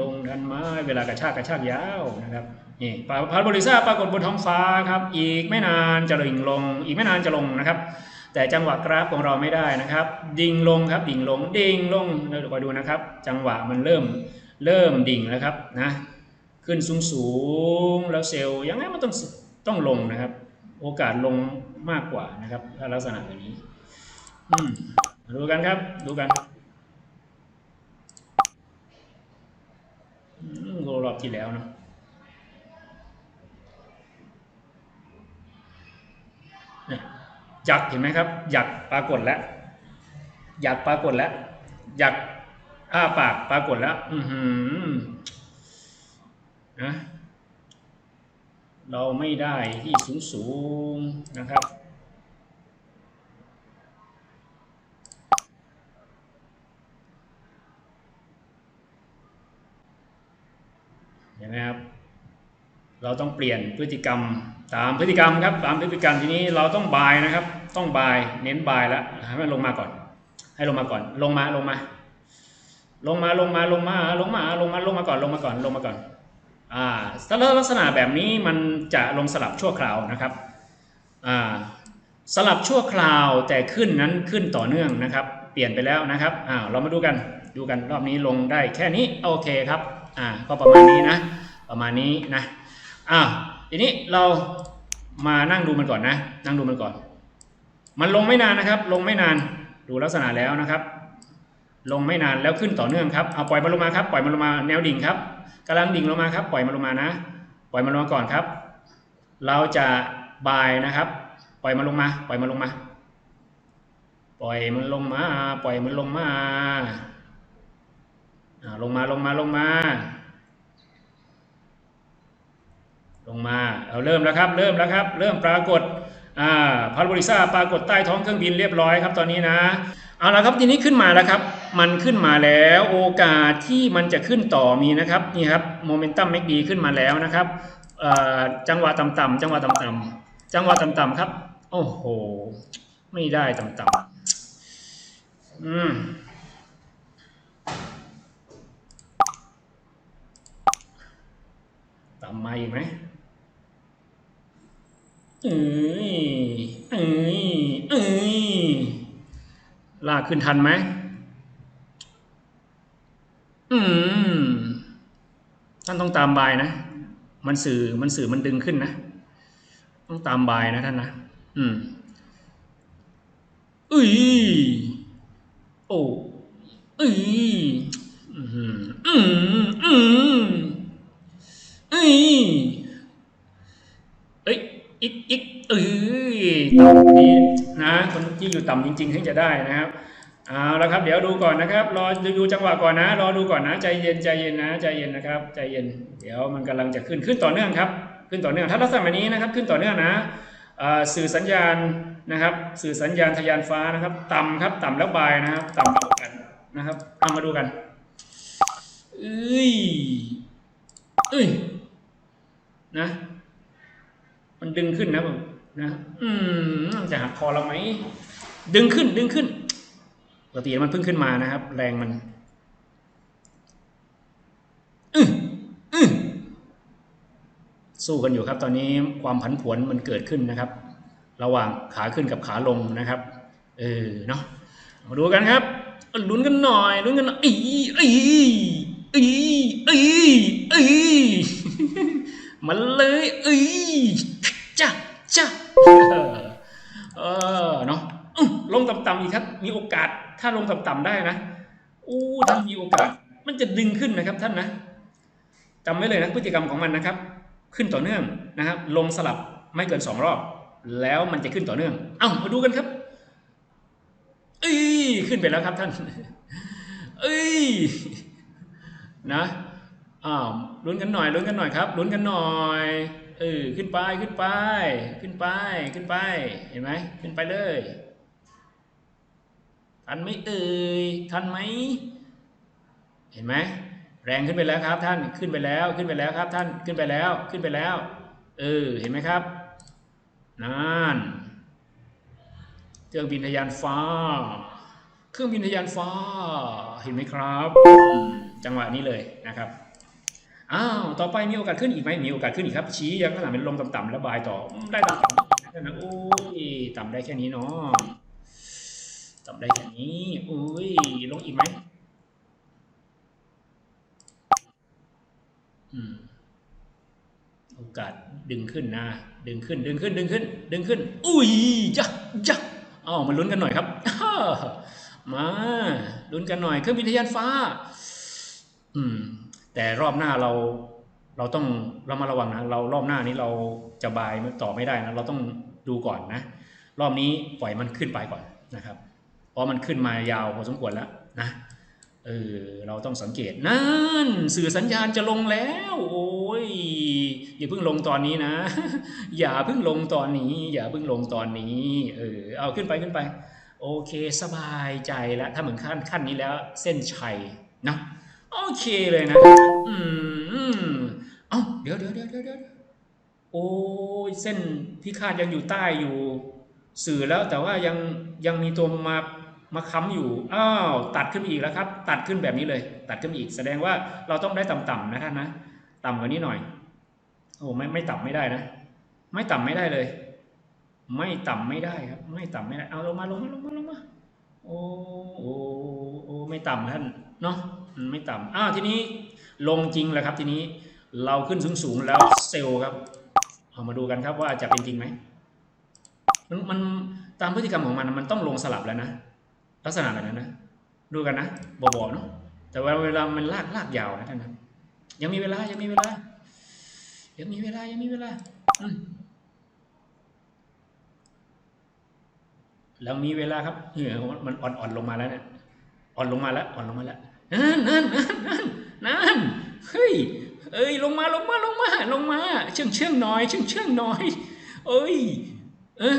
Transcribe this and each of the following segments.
ลงทันไหมเวลากระชากกระชากยาวนะครับนี่ปาพาราโบลิซ่าปรากฏบนท้องฟ้าครับอีกไม่นานจะดิ่งลง อีกไม่นานจะลงนะครับ แต่จังหวะกราฟของเราไม่ได้นะครับ ดิ่งลงครับดิ่งลงดิ่งลงเราคอยดูนะครับ จังหวะมันเริ่มเริ่มดิ่งแล้วครับนะขึ้นสูงสูงๆแล้วเซลล์ยังไงมันต้องต้องลงนะครับ โอกาสลงมากกว่านะครับ ถ้าลักษณะแบบนี้อืมดูกันครับดูกัน อืมรอบที่แล้วเนาะยหยักเห็นไหมครับหยักปรากฏแล้วหยักปรากฏแล้วหยักอ้าปากปรากฏแล้ว อือหือนะเราไม่ได้ที่สูงสูงๆนะครับ นไหมครับ เราต้องเปลี่ยนพฤติกรรมตามพฤติกรรมครับตามพฤติกรรมทีนี้เราต้องบายนะครับ ต้องบายเน้นบายแล้วให้มันลงมาก่อน ให้ลงมาก่อน ลงมาลงมา ลงมาลงมาลงมาลงมาลงมาลงมาก่อนลงมาก่อนลงมาก่อนอ่าถ้าลักษณะแบบนี้มันจะลงสลับชั่วคราวนะครับอ่าสลับชั่วคราวแต่ขึ้นนั้นขึ้นต่อเนื่องนะครับ เปลี่ยนไปแล้วนะครับอ้าวเรามาดูกันดูกันรอบนี้ลงได้แค่นี้โอเคครับอ่าก็ประมาณนี้นะ ประมาณนี้นะอ้าวทีนี้เรามานั่งดูมันก่อนนะ นั่งดูมันก่อน มันลงไม่นานนะครับ ลงไม่นานดูลักษณะแล้วนะครับ ลงไม่นานแล้วขึ้นต่อเนื่องครับเอาปล่อยมันลงมาครับ ปล่อยมันลงมาแนวดิ่งครับกำลังดิ่งลงมาครับ ปล่อยมันลงมานะ ปล่อยมันลงมาก่อนครับ เราจะบายนะครับ ปล่อยมันลงมา ปล่อยมันลงมา ปล่อยมันลงมา ปล่อยมันลงมาลงมาลงมาลงมา ล งมาเอาเริ่มแล้วครับ เริ่มแล้วครับ เริ่มปรากฏอ่าพาราโบลิซ่าปรากฏใต้ท้องเครื่องบินเรียบร้อยครับตอนนี้นะเอาละครับทีนี้ขึ้นมาแล้วครับ มันขึ้นมาแล้วโอกาสที่มันจะขึ้นต่อมีนะครับนี่ครับโมเมนตัมแมกดีขึ้นมาแล้วนะครับจังหวะต่ำๆจังหวะต่ำๆจังหวะต่ำๆครับ โอ้โห ไม่ได้ต่ำๆอืมต่ำมาอีกไหม เอ้ยเอ้ยเอ้ยลากขึ้นทันไหมอืมท่านต้องตามบายนะ มันสื่อมันสื่อมันดึงขึ้นนะ ต้องตามบายนะท่านนะ อืมอุ้ยโอ้อุ้ยอืมอืมอืมเอ้ย อ้ยอีกอีกเอ้ยต่ำนี้นะคนที่อยู่ต่ำจริงๆถึงจะได้นะครับเอาละครับ เดี๋ยวดูก่อนนะครับ รอดูจังหวะก่อนนะ รอดูก่อนนะใจเย็นใจเย็นนะใจเย็นนะครับใจเย็น เดี๋ยวมันกำลังจะขึ้นขึ้นต่อเนื่องครับ ขึ้นต่อเนื่องถ้าลักษณะแบบนี้นะครับ ขึ้นต่อเนื่องนะสื่อสัญญาณนะครับ สื่อสัญญาณทะยานฟ้านะครับ ต่ำครับต่ำแล้วบายนะครับ ต่ำเท่ากันนะครับเอามาดูกันเอ้ยเอ้ยนะ มันดึงขึ้นนะผมนะ อืมมันจะหักคอเราไหม ดึงขึ้น ดึงขึ้นปกติมันเพิ่งขึ้นมานะครับ แรงมันอื้ออื้อสู้กันอยู่ครับ ตอนนี้ความผันผวนมันเกิดขึ้นนะครับ ระหว่างขาขึ้นกับขาลงนะครับ เออเนาะมาดูกันครับลุ้นกันหน่อยลุ้นกันหน่อยอีอีอีอีอีอีมันเลยอี จ้าเออเนาะอื้อลงต่ำๆอีกครับ มีโอกาสถ้าลงต่ำๆได้นะอู้ท่ามีโอกาส มันจะดึงขึ้นนะครับท่านนะจำไว้เลยนะพฤติกรรมของมันนะครับ ขึ้นต่อเนื่องนะครับ ลงสลับไม่เกินสองรอบ แล้วมันจะขึ้นต่อเนื่อง เอ้ามาดูกันครับ เอ้ยขึ้นไปแล้วครับท่าน เอ้ยนะอ้าวลุ้นกันหน่อยลุ้นกันหน่อยครับลุ้นกันหน่อย เออขึ้นไปขึ้นไป ขึ้นไปขึ้นไป เห็นไหมขึ้นไปเลยทันไหมเอ่ยทันไหมเห็นไหมแรงขึ้นไปแล้วครับท่านขึ้นไปแล้วขึ้นไปแล้วครับท่านขึ้นไปแล้วขึ้นไปแล้ว เออเห็นไหมครับนั่นเครื่องบินทะยานฟ้า เครื่องบินทะยานฟ้าเห็นไหมครับ จังหวะนี้เลยนะครับ อ้าวต่อไปมีโอกาสขึ้นอีกไหมมีโอกาสขึ้นอีกครับ ชี้ยังขนาดเป็นลงต่ำๆแล้วบายต่อได้ต่ำๆนะโอ้ยต่ำได้แค่นี้เนาะต่ำได้แค่นี้อุ้ยลงอีกไหมอืมโอกาสดึงขึ้นนะ ดึงขึ้น ดึงขึ้น ดึงขึ้น ดึงขึ้น อุ้ยจ้ะจ้ะอ้าวมาลุ้นกันหน่อยครับมาลุ้นกันหน่อยเครื่องบินทะยานฟ้า อืม แต่รอบหน้าเราเราต้องเรามาระวังนะเรารอบหน้านี้เราจะบายต่อไม่ได้นะเราต้องดูก่อนนะ รอบนี้ปล่อยมันขึ้นไปก่อนนะครับ เพราะมันขึ้นมายาวพอสมควรแล้วนะเออเราต้องสังเกตนั่นสื่อสัญญาณจะลงแล้ว โอ้ยอย่าเพิ่งลงตอนนี้นะ อย่าเพิ่งลงตอนนี้ อย่าเพิ่งลงตอนนี้เออเอาขึ้นไปขึ้นไป โอเคสบายใจแล้วถ้าเหมือนขั้นขั้นนี้แล้วเส้นชัยนะ โอเคเลยนะ อืมเอ้าเดี๋ยวเดี๋ยวเดี๋ยวเดี๋ยวเดี๋ยวโอ้ยเส้นพิฆาตยังอยู่ใต้อยู่ สื่อแล้วแต่ว่ายังยังมีตัวมามาค้ำอยู่ อ้าว ตัดขึ้นอีกแล้วครับ ตัดขึ้นแบบนี้เลย ตัดขึ้นอีก แสดงว่าเราต้องได้ต่ำๆนะท่านนะ ต่ำกว่านี้หน่อย โอ้ไม่ไม่ต่ำไม่ได้นะ ไม่ต่ำไม่ได้เลย ไม่ต่ำไม่ได้ครับ ไม่ต่ำไม่ได้ เอาลงมาลงมาลงมาลงมา โอ้โอ้โอ้ไม่ต่ำท่าน เนาะ ไม่ต่ำอ้าวทีนี้ลงจริงแล้วครับ ทีนี้เราขึ้นสูงสูงๆแล้วเซลล์ครับ เอามาดูกันครับว่าจะเป็นจริงไหมมันมันตามพฤติกรรมของมันมันต้องลงสลับแล้วนะลักษณะแบบนั้นนะดูกันนะบอบๆเนาะแต่ว่าเวลามันลากลากยาวนะท่านนะยังมีเวลายังมีเวลายังมีเวลายังมีเวลาแล้วมีเวลาครับเออมันอ่อนอ่อนลงมาแล้วเนี่ยอ่อนลงมาแล้วอ่อนลงมาแล้ว นั่นนั่นนั่นนั่นนั่นเฮ้ยเอ้ยลงมาลงมาลงมาลงมา เชื่องเชื่องหน่อยเชื่องเชื่องหน่อย เอ้ย เออ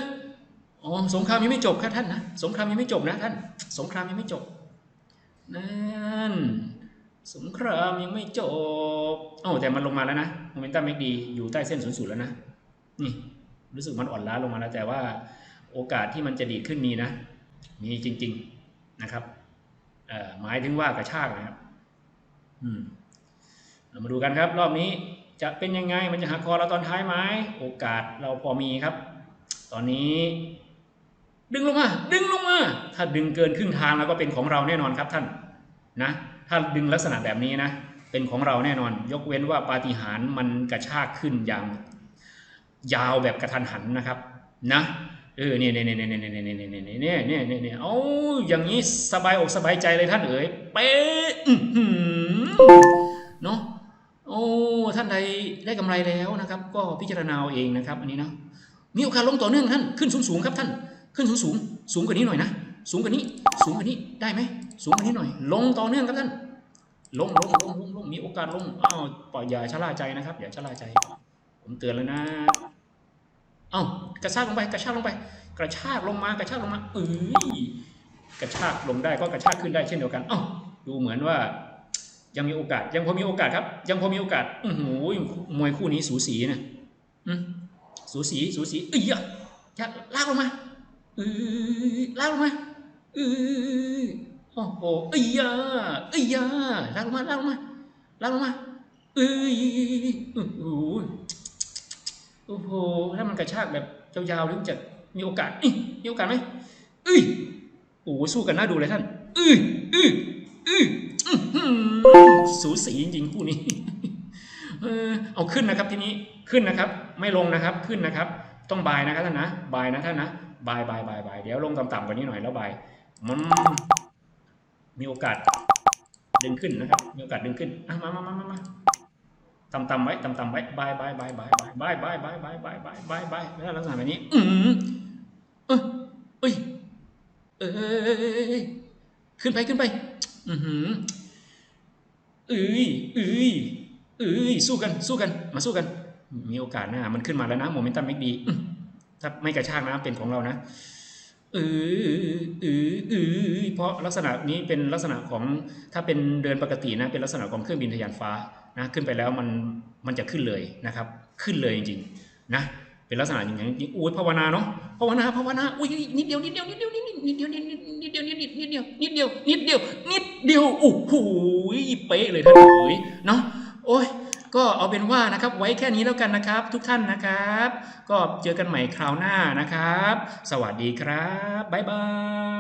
อ๋อสงครามยังไม่จบครับท่านนะสงครามยังไม่จบนะท่าน สงครามยังไม่จบนั่นสงครามยังไม่จบโอ้แต่มันลงมาแล้วนะโมเมนตัมไม่ดีอยู่ใต้เส้นศูนย์ศูนย์แล้วนะนี่รู้สึกมันอ่อนล้าลงมาแล้วแต่ว่าโอกาสที่มันจะดีขึ้นมีนะ มีจริง ๆนะครับ หมายถึงว่ากระชากนะครับเรามาดูกันครับ รอบนี้จะเป็นยังไงมันจะหักคอเราตอนท้ายไหมโอกาสเราพอมีครับ ตอนนี้ ดึงลงมาดึงลงมาถ้าดึงเกินครึ่งทางแล้วก็เป็นของเราแน่นอนครับท่านนะ ถ้าดึงลักษณะแบบนี้นะเป็นของเราแน่นอน ยกเว้นว่าปาฏิหาริย์มันกระชากขึ้นอย่าง ยาวแบบกระทันหันนะครับ นะ เออเนี่ยเนี่ยเนี่ยเนี่ยเนี่ยเนี่ยเนี่ยเนี่ยเนี่ยเนี่ยเนี่ยเนี่ยเอาอย่างนี้สบายอกสบายใจเลยท่านเอ๋ยเป๊ะเนาะโอ้ท่านใดได้กำไรแล้วนะครับ ก็พิจารณาเองนะครับ อันนี้นะมีโอกาสลงต่อเนื่องท่านขึ้นสูงสูงครับท่านขึ้นสูงสูงสูงกว่านี้หน่อยนะสูงกว่านี้ สูงกว่านี้ได้ไหมสูงกว่านี้หน่อย ลงต่อเนื่องครับท่านลงลงลงลงลงมีโอกาสลงอ้าวปล่อยอย่าชะล่าใจนะครับ อย่าชะล่าใจ ผมเตือนแล้วนะ เอ้ากระชากลงไปกระชากลงไป กระชากลงมากระชากลงมาเอ้ยกระชากลงได้ก็กระชากขึ้นได้เช่นเดียวกันเอ้าดูเหมือนว่ายังมีโอกาส ยังพอมีโอกาสครับ ยังพอมีโอกาสอือหูยมวยคู่นี้สูสีนะอืมสูสีสูสีเอ้ยอย่าลากลงมาเอ้ยลากลงมาเอ้ยโอ้โหเอ้ยเอ้ยลากลงมาลากลงมาลากลงมาเอ้ยโอ้โห โอ้โหถ้ามันกระชากแบบยาวๆถึงจะมีโอกาสอีมีโอกาสไหมเอ้ยโอ้โหสู้กันน่าดูเลยท่านเอ้ยเอ้ยเอ้ยอื้อหือสูสีจริงๆคู่นี้เออเอาขึ้นนะครับทีนี้ขึ้นนะครับ ไม่ลงนะครับขึ้นนะครับ ต้องบายนะครับท่านนะบายนะท่านนะบายบายบายบายเดี๋ยวลงต่ำๆกว่านี้หน่อยแล้วบายมันมีโอกาสดึงขึ้นนะครับ มีโอกาสดึงขึ้นอะมามามามา มาต่ำๆไว้ต่ำๆไว้บายบายบายบายบายบายบายบายบายบายบายบายแล้วลักษณะแบบนี้ อืมเอ้ยเอ้ยเอ้ยขึ้นไปขึ้นไป อือหือเอ้ยเอ้ยเอ้ยสู้กันสู้กัน มาสู้กัน มีโอกาสนะมันขึ้นมาแล้วนะโมเมนตัมไม่ดีถ้าไม่กระชากนะเป็นของเรานะเออเออเออเพราะลักษณะนี้เป็นลักษณะของถ้าเป็นเดินปกตินะ เป็นลักษณะของเครื่องบินทะยานฟ้า นะขึ้นไปแล้วมันมันจะขึ้นเลยนะครับ ขึ้นเลยจริงๆนะเป็นลักษณะอย่างนี้จริงอุ้ยภาวนาเนาะภาวนาภาวนาอุ้ยนิดเดียวนิดเดียวนิดเดียวนิดนิดเดียวนิดนิดเดียวนิดนิดเดียวนิดเดียวนิดเดียวนิดเดียวโอ้โหเป๊ะเลยท่านเอ๋ยเนาะโอ้ยก็เอาเป็นว่านะครับไว้แค่นี้แล้วกันนะครับ ทุกท่านนะครับ ก็เจอกันใหม่คราวหน้านะครับ สวัสดีครับบ๊ายบาย